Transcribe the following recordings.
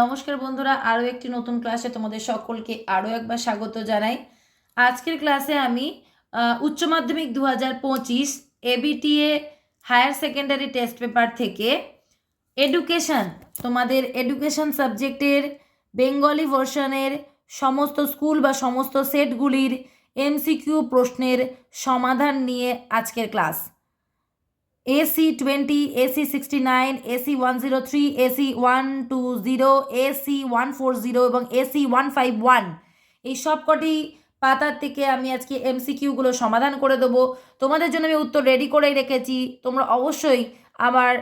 নমস্কার বন্ধুরা, আরও একটি নতুন ক্লাসে তোমাদের সকলকে আরও একবার স্বাগত জানাই। আজকের ক্লাসে আমি উচ্চ মাধ্যমিক দু হাজার পঁচিশ ABTA higher secondary test paper থেকে এডুকেশন, তোমাদের এডুকেশন সাবজেক্টের, বেঙ্গলি ভার্সনের সমস্ত স্কুল বা সমস্ত সেটগুলির এমসিকিউ প্রশ্নের সমাধান নিয়ে আজকের class. AC twenty AC sixty nine AC one zero three AC one two zero AC one four zero এবং এসি ওয়ান ফাইভ ওয়ান এই সবকটি পাতার থেকে আমি আজকে এমসিকিউগুলো সমাধান করে দেবো। তোমাদের জন্য আমি উত্তর রেডি করেই রেখেছি। তোমরা অবশ্যই আমার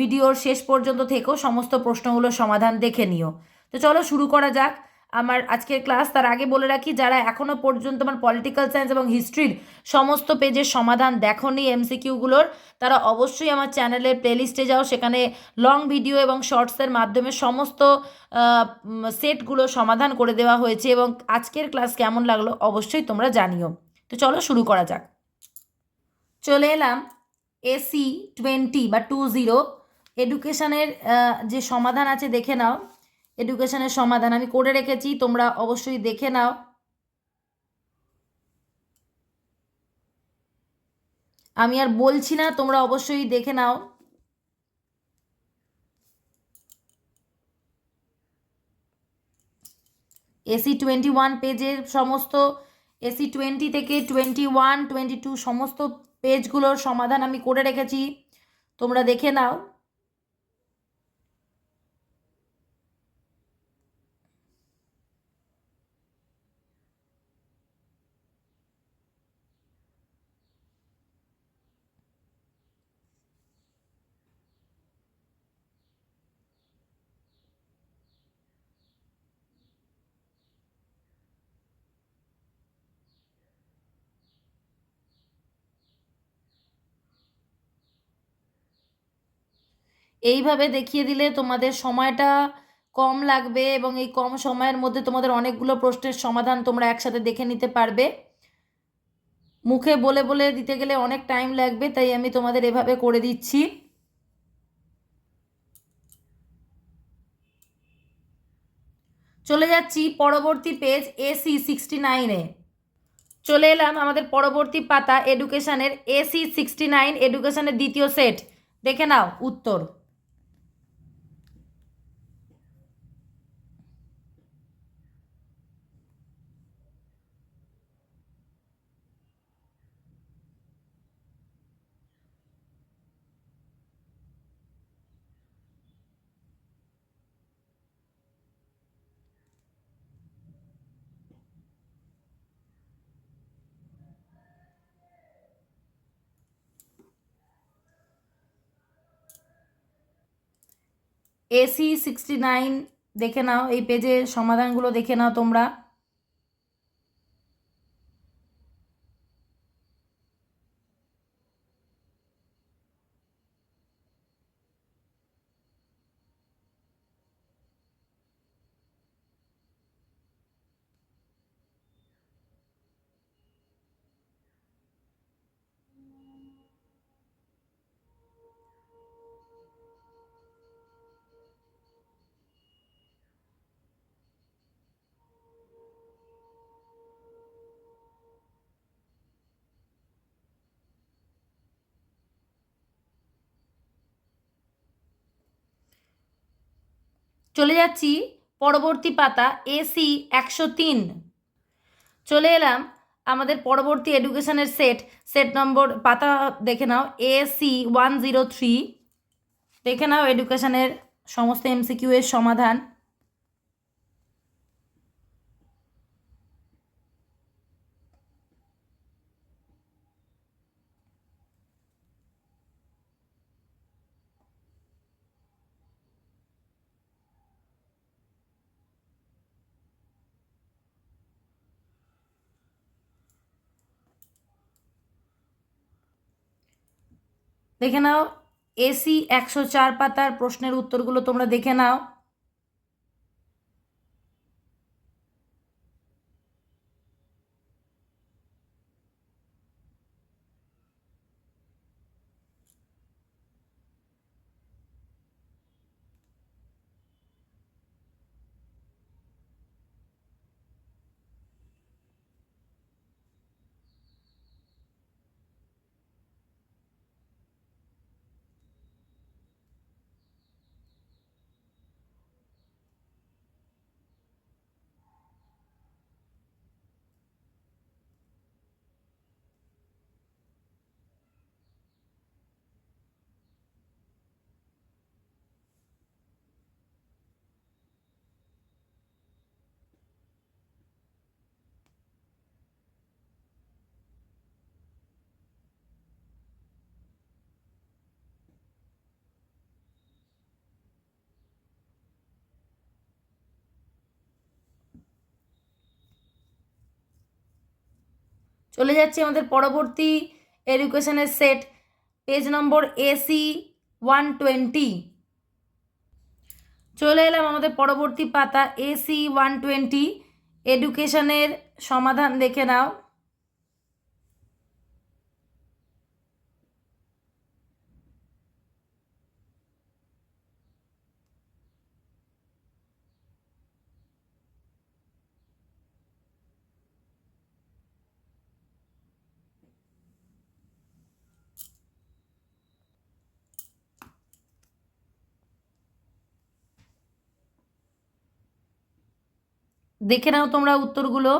ভিডিওর শেষ পর্যন্ত থেকেও সমস্ত প্রশ্নগুলোর সমাধান দেখে নিও। তো চলো শুরু করা যাক। আমার আজকের ক্লাস তার আগে বলে রাখি, যারা এখনও পর্যন্ত আমার পলিটিক্যাল সায়েন্স এবং হিস্ট্রির সমস্ত পেজের সমাধান দেখোনি এমসিকিউগুলোর তারা অবশ্যই আমার চ্যানেলের প্লেলিস্টে যাও, সেখানে লং ভিডিও এবং শর্টসের মাধ্যমে সমস্ত সেটগুলো সমাধান করে দেওয়া হয়েছে এবং আজকের ক্লাস কেমন লাগল অবশ্যই তোমরা জানিও। তো চলো শুরু করা যাক। চলে এলাম এসি টোয়েন্টি বা টু জিরো এডুকেশানের যে সমাধান আছে দেখে নাও। এডুকেশনের সমাধান আমি করে রেখেছি, তোমরা অবশ্যই দেখে নাও। আমি আর বলছি না, তোমরা অবশ্যই দেখে নাও। এসি টোয়েন্টি ওয়ান পেজের সমস্ত, এসি টোয়েন্টি থেকে টোয়েন্টি ওয়ান, টোয়েন্টি টু সমস্ত পেজগুলোর সমাধান আমি করে রেখেছি। তোমরা দেখে নাও। এইভাবে দেখিয়ে দিলে তোমাদের সময়টা কম লাগবে এবং এই কম সময়ের মধ্যে তোমাদের অনেকগুলো প্রশ্নের সমাধান তোমরা একসাথে দেখে নিতে পারবে। মুখে বলে বলে দিতে গেলে অনেক টাইম লাগবে, তাই আমি তোমাদের এভাবে করে দিচ্ছি। চলে যাচ্ছি পরবর্তী পেজ এসি সিক্সটি নাইনে চলে এলাম আমাদের পরবর্তী পাতা এডুকেশনের এসি সিক্সটি নাইন এডুকেশনের দ্বিতীয় সেট দেখে নাও উত্তর। এসি সিক্সটি নাইন দেখে নাও এই পেজের সমাধানগুলো দেখে নাও তোমরা। চলে যাচ্ছি পরবর্তী পাতা এসি একশো তিন। চলে এলাম আমাদের পরবর্তী এডুকেশনের সেট সেট নম্বর পাতা দেখে নাও এসি ওয়ান জিরো থ্রি। দেখে নাও এডুকেশনের সমস্ত এমসিকিউ এর সমাধান। দেখে নাও এসি একশো চার পাতার প্রশ্নের উত্তরগুলো তোমরা দেখে নাও। চলে যাচ্ছি আমাদের পরবর্তী এডুকেশনের সেট, পেজ নম্বর এসি ওয়ান টোয়েন্টি চলে এলাম আমাদের পরবর্তী পাতা এসি ওয়ান টোয়েন্টি এডুকেশনের সমাধান দেখে নাও। দেখে নাও তোমরা উত্তরগুলো।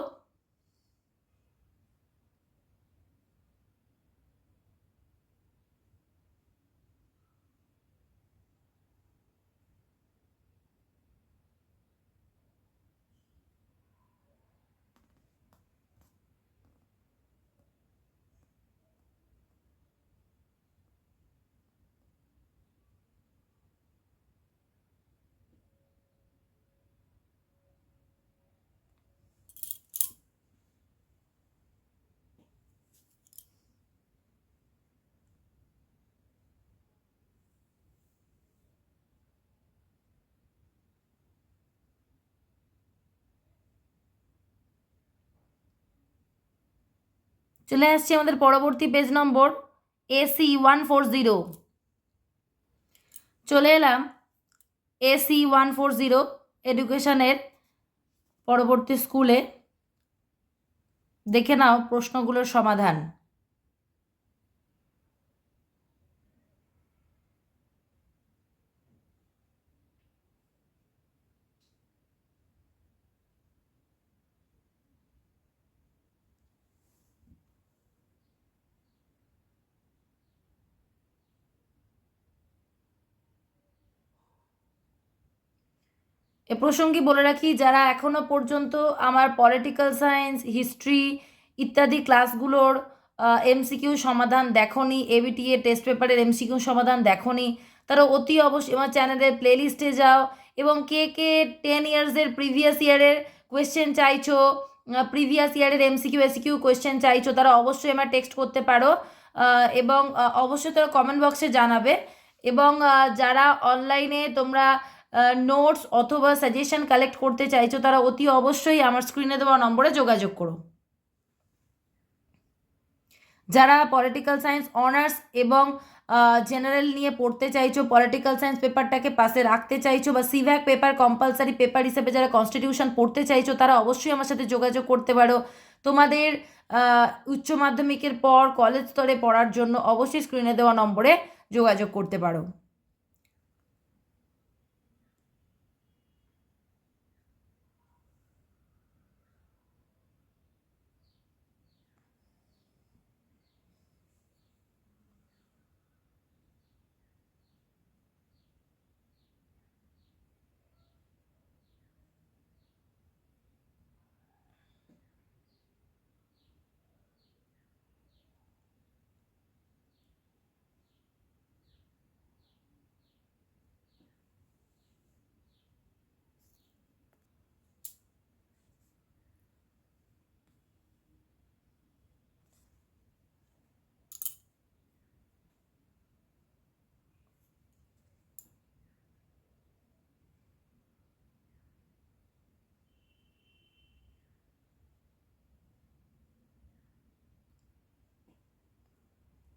চলে আসছি আমাদের পরবর্তী page number AC one four zero চলে এলাম এসি ওয়ান ফোর জিরো এডুকেশানের পরবর্তী স্কুলে দেখে নাও প্রশ্নগুলোর সমাধান। এ প্রসঙ্গে বলে রাখি, যারা এখনও পর্যন্ত আমার পলিটিক্যাল সায়েন্স হিস্ট্রি ইত্যাদি ক্লাসগুলোর এমসিকিউ সমাধান দেখনি এবিটিএ টেস্ট পেপারের এমসিকিউ সমাধান দেখনি, তারা অতি অবশ্যই আমার চ্যানেলের প্লেলিস্টে যাও এবং কে কে টেন ইয়ার্সের প্রিভিয়াস ইয়ারের কোয়েশ্চেন চাইছো প্রিভিয়াস ইয়ারের এমসিকিউ এসিকিউ কোয়েশ্চেন চাইছো, তারা অবশ্যই আমার টেক্সট করতে পারো এবং অবশ্যই তারা কমেন্ট বক্সে জানাবে এবং যারা অনলাইনে তোমরা নোটস অথবা সাজেশন কালেক্ট করতে চাইছো, তারা অতি অবশ্যই আমার স্ক্রিনে দেওয়া নম্বরে যোগাযোগ করো। যারা পলিটিক্যাল সায়েন্স অনার্স এবং জেনারেল নিয়ে পড়তে চাইছো পলিটিক্যাল সায়েন্স পেপারটাকে পাশে রাখতে চাইছো বা সিভ্যাক পেপার কম্পালসারি পেপার হিসেবে যারা কনস্টিটিউশন পড়তে চাইছো, তারা অবশ্যই আমার সাথে যোগাযোগ করতে পারো। তোমাদের উচ্চ মাধ্যমিকের পর কলেজ স্তরে পড়ার জন্য অবশ্যই স্ক্রিনে দেওয়া নম্বরে যোগাযোগ করতে পারো।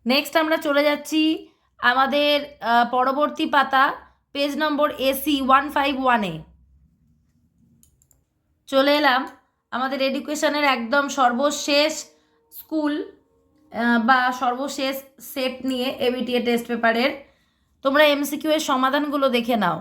নেক্সট আমরা চলে যাচ্ছি আমাদের পরবর্তী পাতা page number AC one five ওয়ানে চলে এলাম আমাদের এডুকেশনের একদম সর্বশেষ স্কুল বা সর্বশেষ সেট নিয়ে এবিটিএ টেস্ট পেপারের তোমরা এমসিকিউ এর সমাধানগুলো দেখে নাও।